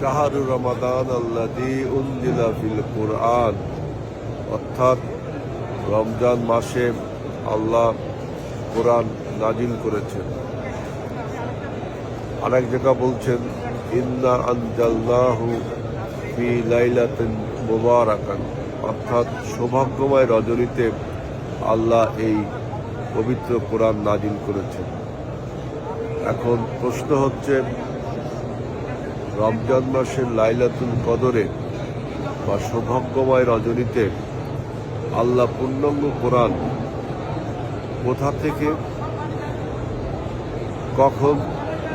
শাহরু রমাদান আল্লাদি উনজিলা ফিল কোরআন। অর্থাৎ রমজান মাসে আল্লাহ কোরআন নাজিল করেছেন। আরেক জায়গা বলছেন, ইন্না আনজালনাহু ফি লাইলাতিন মুবারাকান। অর্থাৎ সৌভাগ্যময় রজনীতে আল্লাহ এই পবিত্র কোরআন নাজিল করেছেন। এখন প্রশ্ন হচ্ছে রমজান মাসের লাইলাতুল কদরে বা সৌভাগ্যময় রজনীতে আল্লাহ পূর্ণাঙ্গ কোরআন কোথা থেকে কখন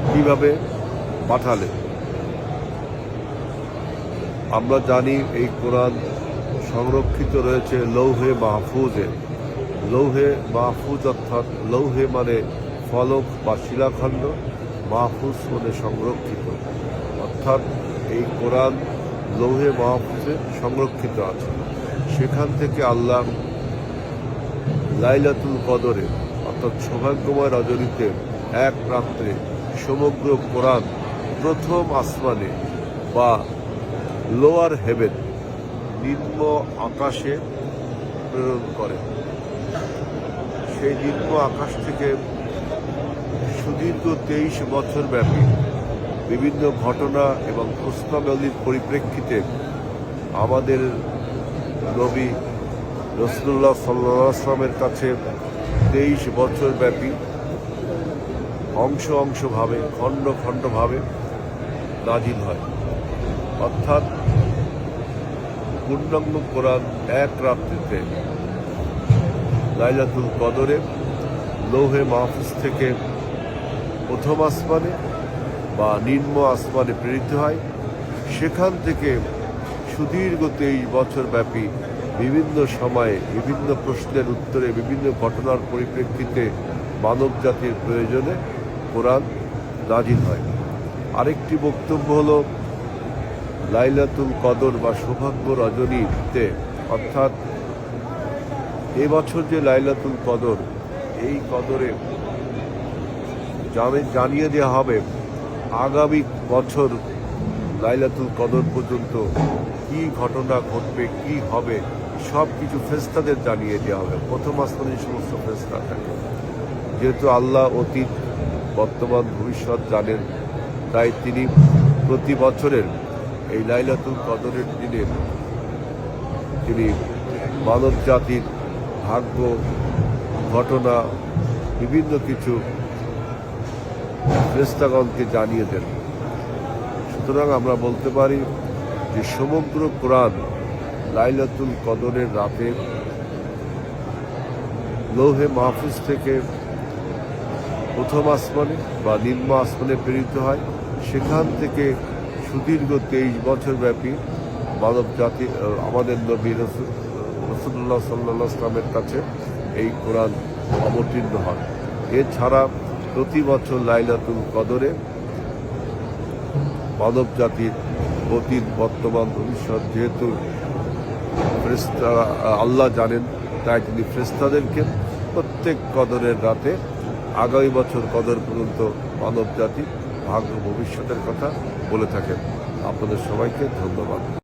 কীভাবে পাঠালে আমরা জানি এই কোরআন সংরক্ষিত রয়েছে লৌহে মাহফুজে। লৌহে মাহফুজ অর্থাৎ লৌহে মানে ফলক বা শিলাখণ্ড, মাহফুজ মানে সংরক্ষিত। অর্থাৎ এই কোরআন লৌহে মাহফুজে সংরক্ষিত আছে। সেখান থেকে আল্লাহ লাইলাতুল কদরে, অর্থাৎ সৌভাগ্যময় রজনীতে এক রাত্রে সমগ্র কোরআন প্রথম আসমানে বা লোয়ার হেভেন নিম্ন আকাশে প্রেরণ করে। সেই নিম্ন আকাশ থেকে সুদীর্ঘ তেইশ বছর ব্যাপী বিভিন্ন ঘটনা এবং প্রশ্নাবলীর পরিপ্রেক্ষিতে আমাদের নবী রসুল্লাহ সাল্লামের কাছে তেইশ বছর ব্যাপী অংশ অংশভাবে, খণ্ড খণ্ডভাবে নাজিল হয়। অর্থাৎ পূর্ণাঙ্গ কোরআন এক রাত্রিতে লাইলাতুল কদরে, লৌহে মাহফুজ থেকে প্রথম আসমানে বা নিম্ন আসমানে প্রেরিত হয়। সেখান থেকে সুদীর্ঘ তেইশ বছর ব্যাপী বিভিন্ন সময়ে বিভিন্ন প্রশ্নের উত্তরে বিভিন্ন ঘটনার পরিপ্রেক্ষিতে মানব জাতির প্রয়োজনে কোরআন নাজিল হয়। আরেকটি বক্তব্য হল, লাইলাতুল কদর বা সৌভাগ্য রজনীতে, অর্থাৎ এবছর যে লাইলাতুল কদর, এই কদরে জানিয়ে দেওয়া হবে আগামী বছর লাইলাতুল কদর পর্যন্ত কি ঘটনা ঘটবে, কি হবে সব কিছু ফেস্তাদের জানিয়ে দেওয়া হবে। প্রথম আসমানে যে সমস্ত ফেস্তা থাকে যেহেতু আল্লাহ অতীত, বর্তমান, ভবিষ্যৎ জানেন, তাই তিনি প্রতি বছরের এই লাইলাতুল কদরের দিনে তিনি মানব জাতির ভাগ্য, ঘটনা, বিভিন্ন কিছু ফেরেস্তাগণকে জানিয়ে দেন। সুতরাং আমরা বলতে পারি যে সমগ্র কোরআন লাইলাতুল কদরের রাতে লৌহে মাহফুজ থেকে প্রথম আসমানে বা নিম্ন আসমানে প্রেরিত হয়। সেখান থেকে সুদীর্ঘ তেইশ বছর ব্যাপী মানব জাতি আমাদের নবী রসুল্লাহ সাল্লাহ ইসলামের কাছে এই কোরআন অবতীর্ণ হয়। এছাড়া প্রতি বছর লাইলাতুল কদরে মানব জাতির অতীত বর্তমান ভবিষ্যৎ যেহেতু আল্লাহ জানেন, তাই তিনি ফ্রেস্তাদেরকে প্রত্যেক কদরের রাতে, আগামী বছর কদর পর্যন্ত মানব জাতি ভাগ্য ভবিষ্যতের কথা বলে থাকেন। আপনাদের সবাইকে ধন্যবাদ।